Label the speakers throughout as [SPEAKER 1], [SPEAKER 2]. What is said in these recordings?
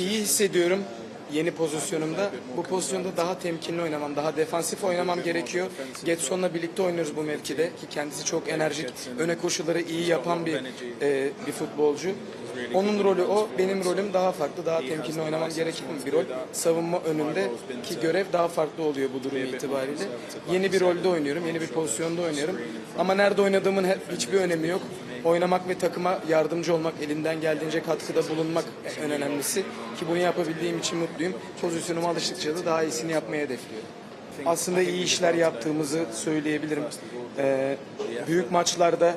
[SPEAKER 1] İyi hissediyorum yeni pozisyonumda. Bu pozisyonda daha temkinli oynamam, daha defansif oynamam gerekiyor. Getson'la birlikte oynuyoruz bu mevkide ki kendisi çok enerjik, öne koşuları iyi yapan bir e, bir futbolcu. Onun rolü o, benim rolüm daha farklı, daha temkinli oynamam gereken bir rol. Savunma önünde ki görev daha farklı oluyor bu durum itibariyle. Yeni bir rolde oynuyorum, yeni bir pozisyonda oynuyorum. Ama nerede oynadığımın hiçbir önemi yok. Oynamak ve takıma yardımcı olmak, elimden geldiğince katkıda bulunmak en önemlisi. Ki bunu yapabildiğim için mutluyum. Pozisyonuma alıştıkça da daha iyisini yapmayı hedefliyorum. Aslında iyi işler yaptığımızı söyleyebilirim. Ee, büyük maçlarda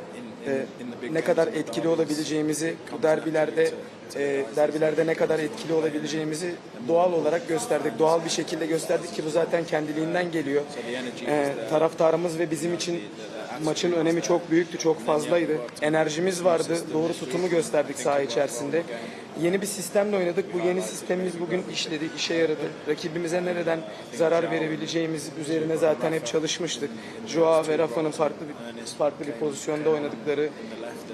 [SPEAKER 1] e, ne kadar etkili olabileceğimizi, derbilerde e, derbilerde ne kadar etkili olabileceğimizi doğal olarak gösterdik. Doğal bir şekilde gösterdik ki bu zaten kendiliğinden geliyor. Ee, taraftarımız ve bizim için maçın önemi çok büyüktü, çok fazlaydı. Enerjimiz vardı, doğru tutumu gösterdik saha içerisinde. Yeni bir sistemle oynadık. Bu yeni sistemimiz bugün işledi, işe yaradı. Rakibimize nereden zarar verebileceğimiz üzerine zaten hep çalışmıştık. Joao ve Rafa'nın farklı bir, farklı bir pozisyonda oynadıkları,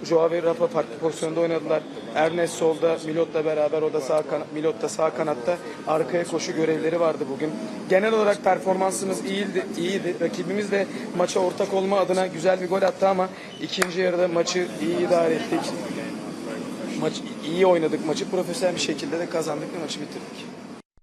[SPEAKER 1] Joao ve Rafa farklı pozisyonda oynadılar. Ernest solda, Milot'la beraber o da sağ kan- Milot da sağ kanatta arkaya koşu görevleri vardı bugün. Genel olarak performansımız iyiydi, iyiydi. Rakibimiz de maça ortak olma adına güzel bir gol attı ama ikinci yarıda maçı iyi idare ettik. Maç iyi oynadık maçı. Profesyonel bir şekilde de kazandık ve maçı bitirdik.